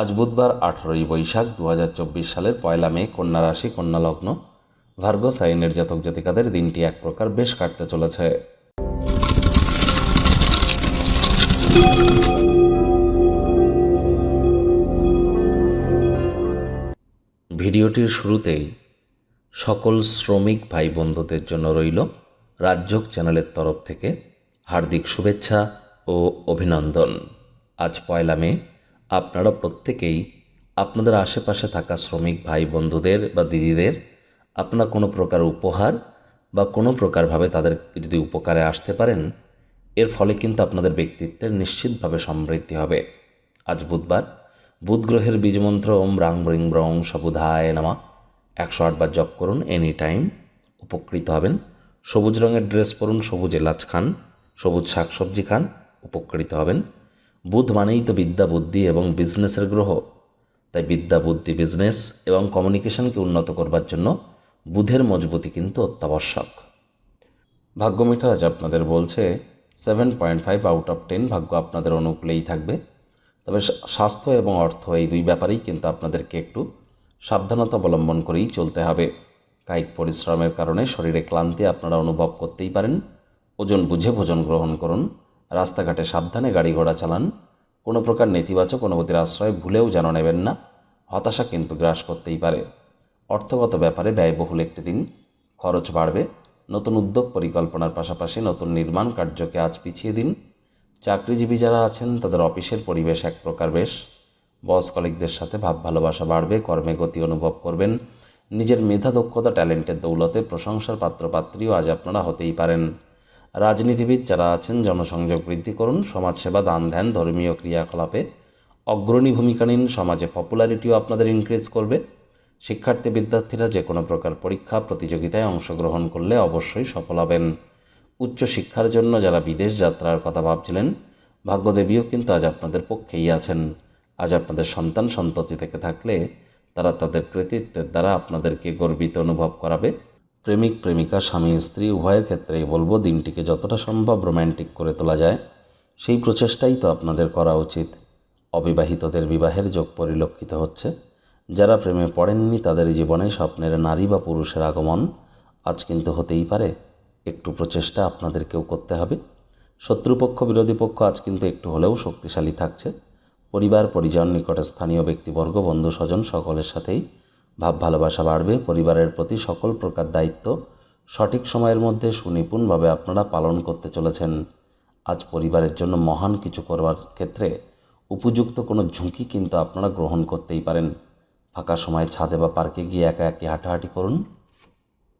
আজ বুধবার আঠারোই বৈশাখ দু হাজার চব্বিশ সালের পয়লা মে কন্যা রাশি, কন্যা লগ্ন। ভার্গ সাইনের জাতক জাতিকাদের দিনটি এক প্রকার বেশ কাটতে চলেছে। ভিডিওটির শুরুতেই সকল শ্রমিক ভাই বন্ধুদের জন্য রইল রাজ্যক চ্যানেলের তরফ থেকে হার্দিক শুভেচ্ছা ও অভিনন্দন। আজ পয়লা মে আপনারা প্রত্যেকেই আপনাদের আশেপাশে থাকা শ্রমিক ভাই বন্ধুদের বা দিদিদের আপনারা কোনো প্রকার উপহার বা কোনো প্রকারভাবে তাদের যদি উপকারে আসতে পারেন, এর ফলে কিন্তু আপনাদের ব্যক্তিত্বের নিশ্চিতভাবে সমৃদ্ধি হবে। আজ বুধবার বুধ গ্রহের বীজমন্ত্র ওম রাং ব্রিং ব্রং সবুধায় নামা। একশো আটবার জপ করুন, এনি টাইম উপকৃত হবেন। সবুজ রঙের ড্রেস পরুন, সবুজ এলাচ খান, সবুজ শাকসবজি খান, উপকৃত হবেন। বুধ মানেই তো বিদ্যা, বুদ্ধি এবং বিজনেসের গ্রহ। তাই বিদ্যা, বুদ্ধি, বিজনেস এবং কমিউনিকেশনকে উন্নত করবার জন্য বুধের মজবুতি কিন্তু অত্যাবশ্যক। ভাগ্য মিটার আজ আপনাদের বলছে seven point five out of ten ভাগ্য আপনাদের অনুকূলেই থাকবে। তবে স্বাস্থ্য এবং অর্থ এই দুই ব্যাপারেই কিন্তু আপনাদেরকে একটু সাবধানতা অবলম্বন করেই চলতে হবে। কায়িক পরিশ্রমের কারণে শরীরে ক্লান্তি আপনারা অনুভব করতেই পারেন। ওজন বুঝে ভোজন গ্রহণ করুন। রাস্তাঘাটে সাবধানে গাড়ি ঘোড়া চালান। কোনো প্রকার নেতিবাচক অনুভূতির আশ্রয় ভুলেও যেন নেবেন না। হতাশা কিন্তু গ্রাস করতেই পারে। অর্থগত ব্যাপারে ব্যয়বহুল একটি দিন। খরচ বাড়বে। নতুন উদ্যোগ পরিকল্পনার পাশাপাশি নতুন নির্মাণ কার্যকে আজ পিছিয়ে দিন। চাকরিজীবী যারা আছেন, তাদের অফিসের পরিবেশ এক প্রকার বেশ। বস কলিকদের সাথে ভাব ভালোবাসা বাড়বে, কর্মে গতি অনুভব করবেন। নিজের মেধা দক্ষতা, ট্যালেন্টের দৌলতে প্রশংসার পাত্রপাত্রীও আজ আপনারা হতেই পারেন। রাজনীতিবিদ যারা আছেন, জনসংযোগ বৃদ্ধি করুন, সমাজসেবা, দান ধ্যান, ধর্মীয় ক্রিয়াকলাপে। অগ্রণী ভূমিকা নিন, সমাজে পপুলারিটিও আপনাদের ইনক্রিজ করবে। শিক্ষার্থী, বিদ্যার্থীরা যে কোনো প্রকার পরীক্ষা, প্রতিযোগিতায় অংশগ্রহণ করলে অবশ্যই সফল হবেন। উচ্চশিক্ষার জন্য যারা বিদেশ যাত্রার কথা ভাবছিলেন, ভাগ্যদেবীও কিন্তু আজ আপনাদের পক্ষেই আছেন। আজ আপনাদের সন্তান সন্ততি থেকে থাকলে তারা তাদের কৃতিত্বের দ্বারা আপনাদেরকে গর্বিত অনুভব করাবে। প্রেমিক, প্রেমিকা, স্বামী, স্ত্রী, উভয়ের ক্ষেত্রেই বলব দিনটিকে যতটা সম্ভব রোম্যান্টিক করে তোলা যায়। সেই প্রচেষ্টাই তো আপনাদের করা উচিত। অবিবাহিতদের বিবাহের যোগ পরিলক্ষিত হচ্ছে। যারা প্রেমে পড়েননি তাদের জীবনে স্বপ্নের নারী বা পুরুষের আগমন আজ কিন্তু হতেই পারে। একটু প্রচেষ্টা আপনাদেরকেও করতে হবে। শত্রুপক্ষ, বিরোধী পক্ষ আজ কিন্তু একটু হলেও শক্তিশালী থাকছে। পরিবার, পরিজন, নিকটে স্থানীয় ব্যক্তিবর্গ বন্ধু স্বজন সকলের সাথেই ভাব ভালোবাসা বাড়বে, পরিবারের প্রতি সকল প্রকার দায়িত্ব সঠিক সময়ের মধ্যে সুনিপুণভাবে আপনারা পালন করতে চলেছেন। আজ পরিবারের জন্য মহান কিছু করবার ক্ষেত্রে উপযুক্ত কোনো ঝুঁকি কিন্তু আপনারা গ্রহণ করতেই পারেন। ফাঁকা সময় ছাদে বা পার্কে গিয়ে একা একি হাঁটাহাঁটি করুন।